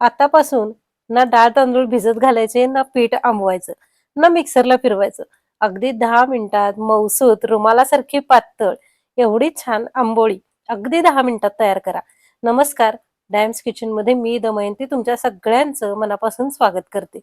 आतापासून ना डाळ तांदूळ भिजत घालायचे ना पीठ आंबवायचं ना मिक्सरला फिरवायचं. अगदी दहा मिनिटात मऊसूत रुमालासारखी पातळ एवढी छान आंबोळी अगदी दहा मिनिटात तयार करा. नमस्कार डॅम्स किचनमध्ये मी दमयंती तुमच्या सगळ्यांचं मनापासून स्वागत करते.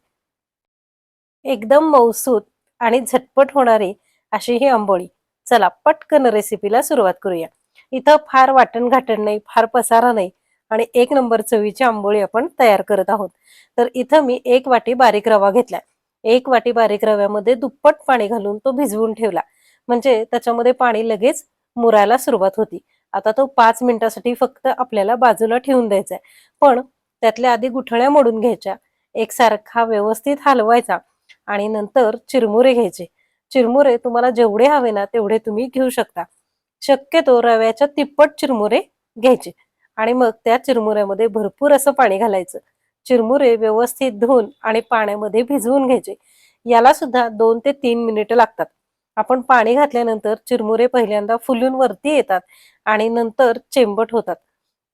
एकदम मऊसूत आणि झटपट होणारी अशी ही आंबोळी. चला पटकन रेसिपीला सुरुवात करूया. इथं फार वाटण घाटण नाही फार पसारा नाही आणि एक नंबर चवीची आंबोळी आपण तयार करत आहोत. तर इथं मी एक वाटी बारीक रवा घेतलाय. एक वाटी बारीक रव्यामध्ये दुप्पट पाणी घालून तो भिजवून ठेवला. म्हणजे त्याच्यामध्ये पाणी लगेच मुरायला सुरुवात होती. आता तो पाच मिनिटासाठी फक्त आपल्याला बाजूला ठेवून द्यायचा आहे पण त्यातल्या आधी गुठळ्या मोडून घ्यायच्या. एकसारखा व्यवस्थित हलवायचा आणि नंतर चिरमुरे घ्यायचे. चिरमुरे तुम्हाला जेवढे हवे ना तेवढे तुम्ही घेऊ शकता. शक्यतो रव्याच्या तिप्पट चिरमुरे घ्यायचे. आणि मग त्या चिरमुऱ्यामध्ये भरपूर असं पाणी घालायचं. चिरमुरे व्यवस्थित धुवून आणि पाण्यामध्ये भिजवून घ्यायचे. याला सुद्धा दोन ते तीन मिनिटं लागतात. आपण पाणी घातल्यानंतर चिरमुरे पहिल्यांदा फुलून वरती येतात आणि नंतर चेंबट होतात.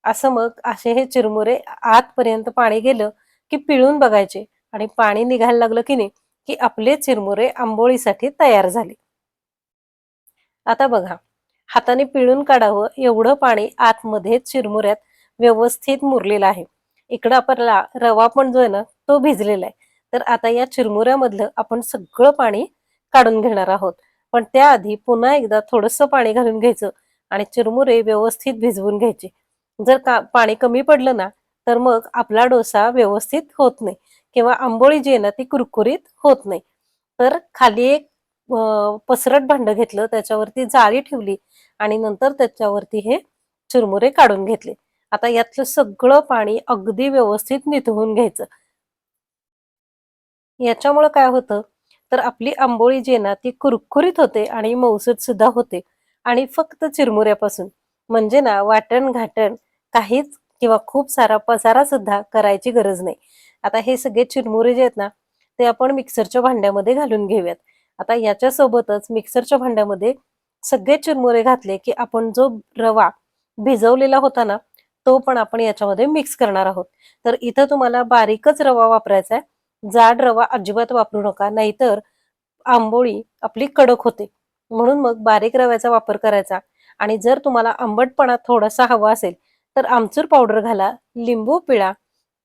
असं मग असे हे चिरमुरे आतपर्यंत पाणी गेलं की पिळून बघायचे आणि पाणी निघायला लागलं की नाही की आपले चिरमुरे आंबोळीसाठी तयार झाले. आता बघा हाताने पिळून काढावं एवढं पाणी आतमध्ये चिरमुऱ्यात व्यवस्थित मुरलेलं आहे. इकडं आपल्याला रवा पण जो आहे ना तो भिजलेला आहे. तर आता या चिरमुऱ्यामधलं आपण सगळं पाणी काढून घेणार आहोत. पण त्याआधी पुन्हा एकदा थोडंसं पाणी घालून घ्यायचं आणि चिरमुरे व्यवस्थित भिजवून घ्यायचे. जर का पाणी कमी पडलं ना तर मग आपला डोसा व्यवस्थित होत नाही. किंवा आंबोळी जी आहे ना ती कुरकुरीत होत नाही. तर खाली एक पसरट भांड घेतलं त्याच्यावरती जाळी ठेवली आणि नंतर त्याच्यावरती हे चुरमुरे काढून घेतले. आता यातलं सगळं पाणी अगदी व्यवस्थित निथळून घ्यायचं. याच्यामुळं काय होतं तर आपली आंबोळी जी ना ती कुरकुरीत होते आणि मौसूद सुद्धा होते. आणि फक्त चिरमुऱ्यापासून. म्हणजे ना वाटण घाटण काहीच किंवा खूप सारा पसारा सुद्धा करायची गरज नाही. आता हे सगळे चिरमुरे जे आहेत ना ते आपण मिक्सरच्या भांड्यामध्ये घालून घेऊयात. आता याच्यासोबतच मिक्सरच्या भांड्यामध्ये सगळे चिरमुरे घातले की आपण जो रवा भिजवलेला होता ना तो पण आपण याच्यामध्ये मिक्स करणार आहोत. तर इथं तुम्हाला बारीकच रवा वापरायचा आहे. जाड रवा अजिबात वापरू नका नाहीतर आंबोळी आपली कडक होते. म्हणून मग बारीक रव्याचा वापर करायचा. आणि जर तुम्हाला आंबटपणा थोडासा हवा असेल तर आमचूर पावडर घाला लिंबू पिळा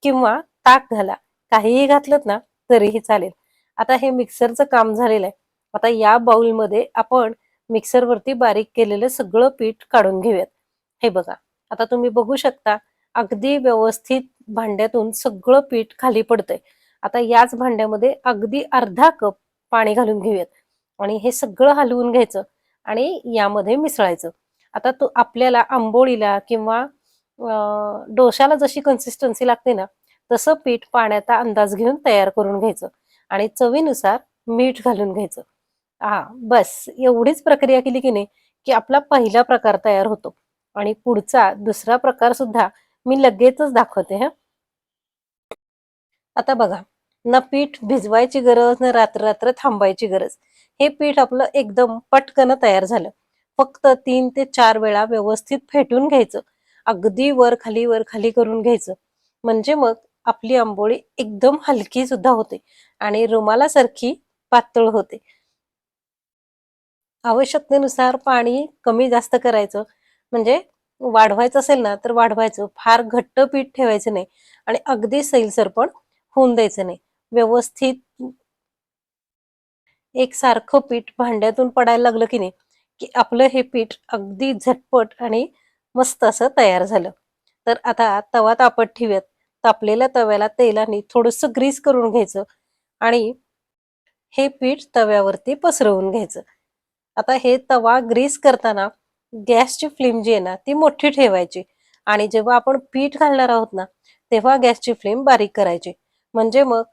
किंवा ताक घाला. काहीही घातलं ना तरीही चालेल. आता हे मिक्सरचं काम झालेलं आहे. आता या बाउलमध्ये आपण मिक्सरवरती बारीक केलेलं सगळं पीठ काढून घेऊयात. हे बघा आता तुम्ही बघू शकता अगदी व्यवस्थित भांड्यातून सगळं पीठ खाली पडतंय. आता याच भांड्यामध्ये अगदी अर्धा कप पाणी घालून घेऊयात. आणि हे सगळं हलवून घ्यायचं आणि यामध्ये मिसळायचं. आता तो आपल्याला आंबोळीला किंवा डोशाला जशी कन्सिस्टन्सी लागते ना तसं पीठ पाण्याचा अंदाज घेऊन तयार करून घ्यायचं. आणि चवीनुसार मीठ घालून घ्यायचं. हा बस. एवढीच प्रक्रिया केली की नाही की आपला पहिला प्रकार तयार होतो. आणि पुढचा दुसरा प्रकार सुद्धा मी लगेचच दाखवते हा. आता बघा ना पीठ भिजवायची गरज ना रात्र रात्र थांबायची गरज. हे पीठ आपलं एकदम पटकन तयार झालं. फक्त तीन ते चार वेळा व्यवस्थित फेटून घ्यायचं. अगदी वर खाली वर खाली करून घ्यायचं. म्हणजे मग आपली आंबोळी एकदम हलकी सुद्धा होते आणि रुमालासारखी पातळ होते. आवश्यकतेनुसार पाणी कमी जास्त करायचं. म्हणजे वाढवायचं असेल ना तर वाढवायचं. फार घट्ट पीठ ठेवायचं नाही. आणि अगदी सैलसर पण होऊन द्यायचं नाही. व्यवस्थित एक सारखं पीठ भांड्यातून पडायला लागलं की नाही की आपलं हे पीठ अगदी झटपट आणि मस्त असं तयार झालं. तर आता तवा तापत ठेवूयात. तापलेल्या तव्याला तेलाने थोडस ग्रीस करून घ्यायचं आणि हे पीठ तव्यावरती पसरवून घ्यायचं. आता हे तवा ग्रीस करताना गॅसची फ्लेम जी आहे ना ती मोठी ठेवायची. आणि जेव्हा आपण पीठ घालणार आहोत ना तेव्हा गॅसची फ्लेम बारीक करायची. म्हणजे मग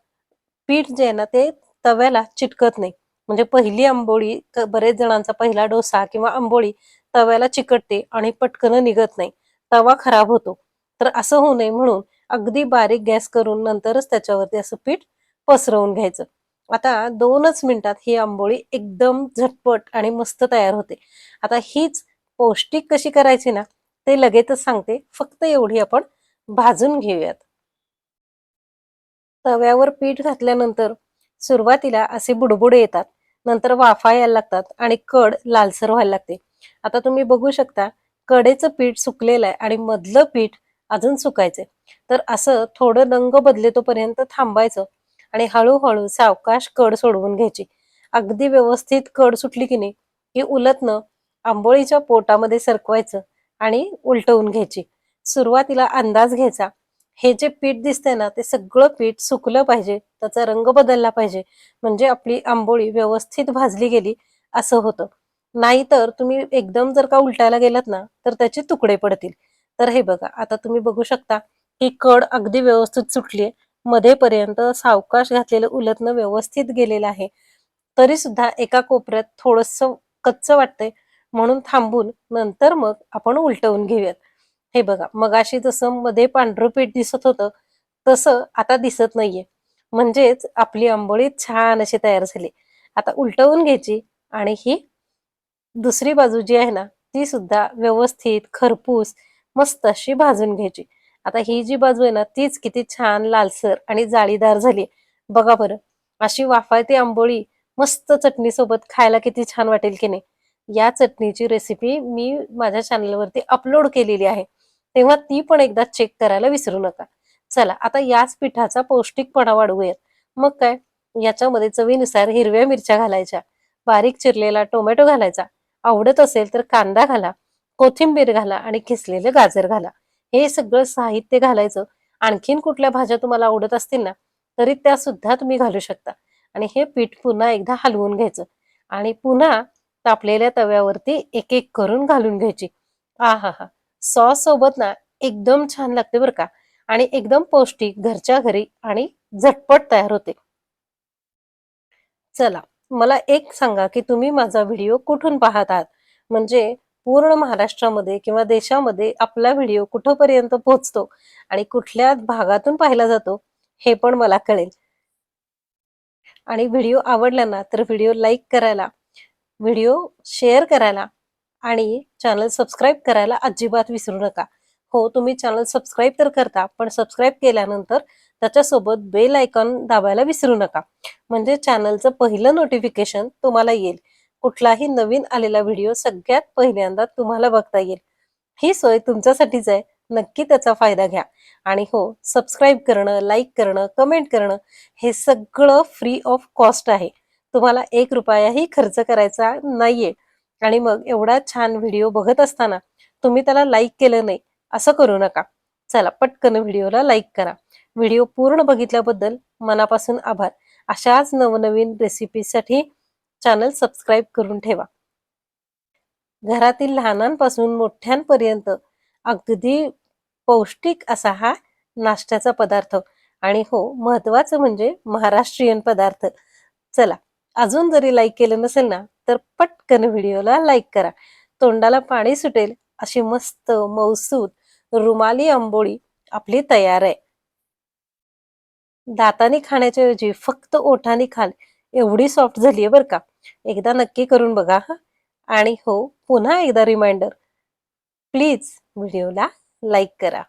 पीठ जे आहे ना ते तव्याला चिटकत नाही. म्हणजे पहिली आंबोळी बरेच जणांचा पहिला डोसा किंवा आंबोळी तव्याला चिकटते आणि पटकन निघत नाही. तवा खराब होतो. तर असं होऊ नये म्हणून अगदी बारीक गॅस करून नंतरच त्याच्यावरती असं पीठ पसरवून घ्यायचं. आता दोनच मिनिटात ही आंबोळी एकदम झटपट आणि मस्त तयार होते. आता हीच पौष्टिक कशी करायची ना ते लगेचच सांगते. फक्त एवढी आपण भाजून घेऊयात. तव्यावर पीठ घातल्यानंतर सुरुवातीला असे बुडबुडे येतात. नंतर वाफा यायला लागतात आणि कड लालसर व्हायला लागते. आता तुम्ही बघू शकता कडेचं पीठ सुकलेलं आहे आणि मधलं पीठ अजून सुकायचंय. तर असं थोडं रंग बदलेतोपर्यंत थांबायचं. आणि हळूहळू सावकाश कड सोडवून घ्यायची. अगदी व्यवस्थित कड सुटली की नाही की उलटनं आंबोळीच्या पोटामध्ये सरकवायचं आणि उलटवून घ्यायची. सुरुवातीला अंदाज घ्यायचा. हे जे पीठ दिसतंय ना ते सगळं पीठ सुकलं पाहिजे त्याचा रंग बदलला पाहिजे. म्हणजे आपली आंबोळी व्यवस्थित भाजली गेली असं होतं. नाहीतर तुम्ही एकदम जर का उलटायला गेलात ना तर त्याचे तुकडे पडतील. तर हे बघा आता तुम्ही बघू शकता की कड अगदी व्यवस्थित सुटली मध्येपर्यंत सावकाश घातलेलं उलटणं व्यवस्थित गेलेलं आहे. तरी सुद्धा एका कोपऱ्यात थोडस कच्च वाटतंय म्हणून थांबून नंतर मग आपण उलटवून घेऊयात. हे बघा मगाशी जसं मध्ये पांढरपीठ दिसत होतं तसं आता दिसत नाहीये. म्हणजेच आपली आंबोळी छान अशी तयार झाली. आता उलटवून घ्यायची आणि ही दुसरी बाजू जी आहे ना ती सुद्धा व्यवस्थित खरपूस मस्त अशी भाजून घ्यायची. आता ही जी बाजू आहे ना तीच किती छान लालसर आणि जाळीदार झाली. बघा बरं अशी वाफाळती आंबोळी मस्त चटणी सोबत खायला किती छान वाटेल की नाही. या चटणीची रेसिपी मी माझ्या चॅनलवरती अपलोड केलेली आहे. तेव्हा ती पण एकदा चेक करायला विसरू नका. चला आता याच पिठाचा पौष्टिकपणा वाढवूयात. मग काय याच्यामध्ये चवीनुसार हिरव्या मिरच्या घालायच्या बारीक चिरलेला टोमॅटो घालायचा. आवडत असेल तर कांदा घाला कोथिंबीर घाला आणि किसलेलं गाजर घाला. हे सगळं साहित्य घालायचं. आणखीन कुठल्या भाज्या तुम्हाला आवडत असतील ना तरी त्या सुद्धा तुम्ही घालू शकता. आणि हे पीठ पुन्हा एकदा हलवून घ्यायचं. आणि पुन्हा तापलेल्या तव्यावरती एक एक करून घालून घ्यायची. आ हा हा सॉस सोबत ना एकदम छान लागते बरं का. आणि एकदम पौष्टिक घरच्या घरी आणि झटपट तयार होते. चला मला एक सांगा की तुम्ही माझा व्हिडिओ कुठून पाहत आहात? म्हणजे पूर्ण महाराष्ट्रामध्ये किंवा देशामध्ये आपला व्हिडिओ कुठंपर्यंत पोहोचतो आणि कुठल्या भागातून पाहिला जातो हे पण मला कळेल. आणि व्हिडिओ आवडला ना तर व्हिडिओ लाईक करायला व्हिडिओ शेअर करायला आणि चॅनल सबस्क्राईब करायला अजिबात विसरू नका. हो तुम्ही चॅनल सबस्क्राईब तर करता पण सबस्क्राईब केल्यानंतर त्याच्यासोबत बेल आयकॉन दाबायला विसरू नका. म्हणजे चॅनलचं पहिलं नोटिफिकेशन तुम्हाला येईल. कुठलाही नवीन आलेला व्हिडिओ सगळ्यात पहिल्यांदा तुम्हाला बघता येईल. ही सोय तुमच्यासाठीच आहे. नक्की त्याचा फायदा घ्या. आणि हो सबस्क्राईब करणं लाईक करणं कमेंट करणं हे सगळं फ्री ऑफ कॉस्ट आहे. तुम्हाला एक रुपयाही खर्च करायचा नाहीये. आणि मग एवढा छान व्हिडिओ बघत असताना तुम्ही त्याला लाईक केलं नाही असं करू नका. चला पटकन व्हिडिओला लाईक करा. व्हिडिओ पूर्ण बघितल्याबद्दल मनापासून आभार. अशाच नवनवीन रेसिपीसाठी चॅनल सबस्क्राईब करून ठेवा. घरातील लहानांपासून मोठ्यांपर्यंत अगदी पौष्टिक असा हा नाश्त्याचा पदार्थ. आणि हो महत्वाचं म्हणजे महाराष्ट्रीयन पदार्थ. चला अजून जरी लाईक केलं नसेल ना तर पटकन व्हिडिओला लाईक करा. तोंडाला पाणी सुटेल अशी मस्त मौसूद रुमाली आंबोळी आपली तयार आहे. दाताने खाण्याच्या ऐवजी फक्त ओठाने खाल एवढी सॉफ्ट झाली आहे बरं का. एकदा नक्की करून बघा हा. आणि हो पुन्हा एकदा रिमाइंडर प्लीज व्हिडिओला लाईक करा.